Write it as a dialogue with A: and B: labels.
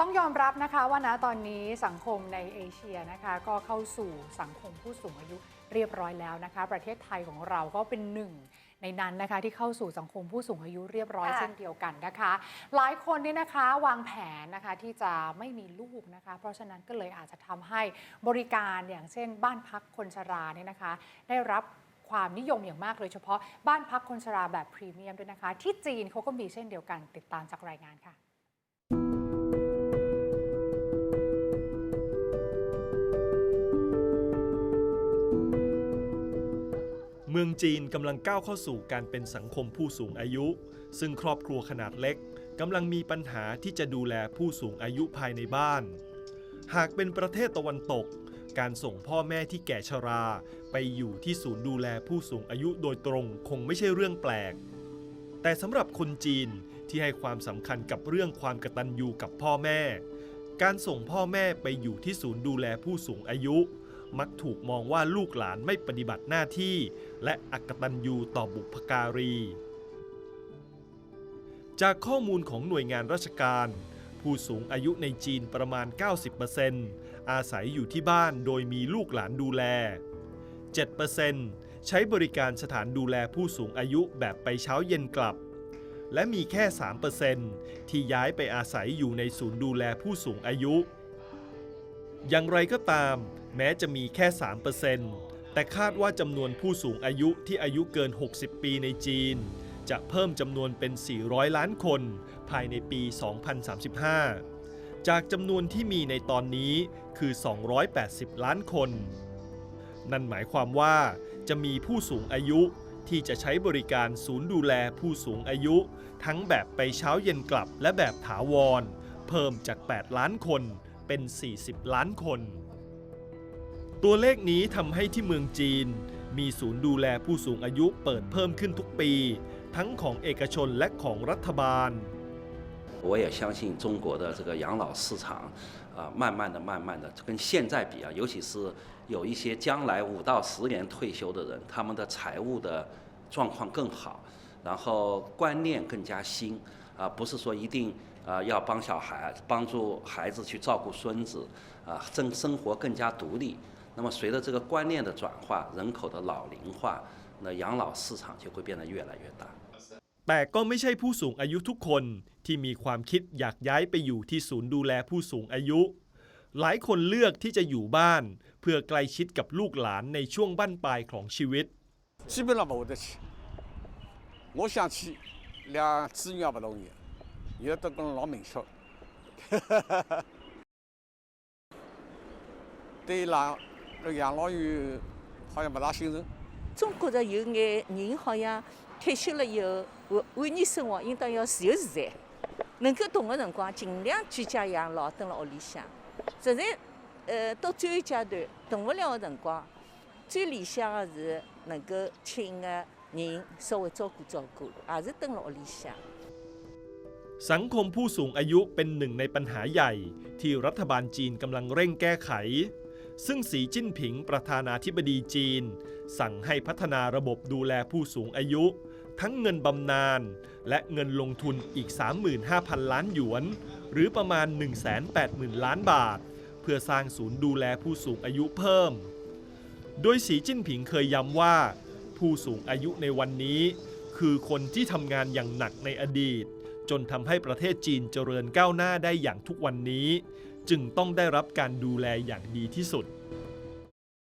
A: ต้องยอมรับนะคะว่าณตอนนี้สังคมในเอเชียนะคะ ก็เข้าสู่สังคมผู้สูงอายุเรียบร้อยแล้วนะคะ ประเทศไทยของเราก็เป็นหนึ่งในนั้นนะคะที่เข้าสู่สังคมผู้สูงอายุเรียบร้อย
B: ค่ะ
A: เช่นเดียวกันนะคะ หลายคนเนี่ยนะคะวางแผนนะคะที่จะไม่มีลูกนะคะ เพราะฉะนั้นก็เลยอาจจะทำให้บริการอย่างเช่น บ้านพักคนชราเนี่ยนะคะ ได้รับความนิยมอย่างมากเลยเฉพาะบ้านพักคนชราแบบพรีเมียมด้วยนะคะ ที่จีนเขาก็มีเช่นเดียวกันติดตามจากรายงานค่ะ
C: เมืองจีนกำลังก้าวเข้าสู่การเป็นสังคมผู้สูงอายุ ซึ่งครอบครัวขนาดเล็กกำลังมีปัญหาที่จะดูแลผู้สูงอายุภายในบ้าน หากเป็นประเทศตะวันตก การส่งพ่อแม่ที่แก่ชรา ไปอยู่ที่ศูนย์ดูแลผู้สูงอายุโดยตรงคงไม่ใช่เรื่องแปลก แต่สำหรับคนจีนที่ให้ความสำคัญกับเรื่องความกตัญญูกับพ่อแม่ การส่งพ่อแม่ไปอยู่ที่ศูนย์ดูแลผู้สูงอายุ มักถูกมองว่าลูกหลานไม่ปฏิบัติหน้าที่ และอักตันยูต่อบุพการี จากข้อมูลของหน่วยงานราชการ ผู้สูงอายุในจีนประมาณ 90%อาศัยอยู่ที่บ้านโดยมีลูกหลานดูแล 7%ใช้บริการสถานดูแลผู้สูงอายุแบบไปเช้าเย็นกลับ และมีแค่ 3%ที่ย้ายไปอาศัยอยู่ในศูนย์ดูแลผู้สูงอายุ อย่างไรก็ตาม แม้จะมีแค่ 3% แต่คาดว่าจำนวนผู้สูงอายุที่อายุเกิน 60 ปีในจีน จะเพิ่มจำนวนเป็น 400 ล้านคน ภายในปี 2035 จากจำนวนที่มีในตอนนี้คือ 280 ล้านคน นั่นหมายความว่าจะมีผู้สูงอายุที่จะใช้บริการศูนย์ดูแลผู้สูงอายุ ทั้งแบบไปเช้าเย็นกลับและแบบถาวร เพิ่มจาก 8 ล้านคนเป็น 40 ล้านคน ตัวเลขนี้ทำให้ที่เมืองจีน มีศูนย์ดูแลผู้สูงอายุเปิดเพิ่มขึ้นทุกปี ทั้งของเอกชนและของรัฐบาล
D: 我也相信中国的这个养老市场，啊、慢慢的、慢慢的跟现在比啊，尤其是有一些将来五到十年退休的人，他们的财务的状况更好，然后观念更加新，啊、不是说一定啊、要帮小孩帮助孩子去照顾孙子，啊、生生活更加独立。 那么随着这个观念的转化，人口的老龄化，那养老市场就会变得越来越大。
C: แต่ก็ไม่ใช่ผู้สูงอายุทุกคนที่มีความคิดอยากย้ายไปอยู่ที่ศูนย์ดูแลผู้สูงอายุ หลายคนเลือกที่จะอยู่บ้าน เพื่อใกล้ชิดกับลูกหลานในช่วงบั้นปลายของชีวิต
E: 基本上不会得去。我想去，连子女也不同意，现在都讲老明确。对养 这养老院好像不大信任。
B: 总觉着有眼人好像退休了以后，晚晚年生活应当要自由自在，能够动个辰光尽量居家养老，蹲辣屋里向。实在，呃，到最后阶段动勿了个辰光，最理想个是能够请个人稍微照顾照顾，也是蹲辣屋里向。
C: สังคมผู้สูงอายุเป็นหนึ่งในปัญหาใหญ่ ที่รัฐบาลจีนกำลังเร่งแก้ไข ซึ่งสีจิ้นผิงประธานาธิบดีจีน สั่งให้พัฒนาระบบดูแลผู้สูงอายุ ทั้งเงินบำนาญและเงินลงทุนอีก 35,000 ล้านหยวน หรือประมาณ 180,000 ล้านบาท เพื่อสร้างศูนย์ดูแลผู้สูงอายุเพิ่ม โดยสีจิ้นผิงเคยย้ำว่า ผู้สูงอายุในวันนี้ คือคนที่ทำงานอย่างหนักในอดีต จนทำให้ประเทศจีนเจริญก้าวหน้าได้อย่างทุกวันนี้ จึงต้องได้รับการดูแลอย่างดีที่สุด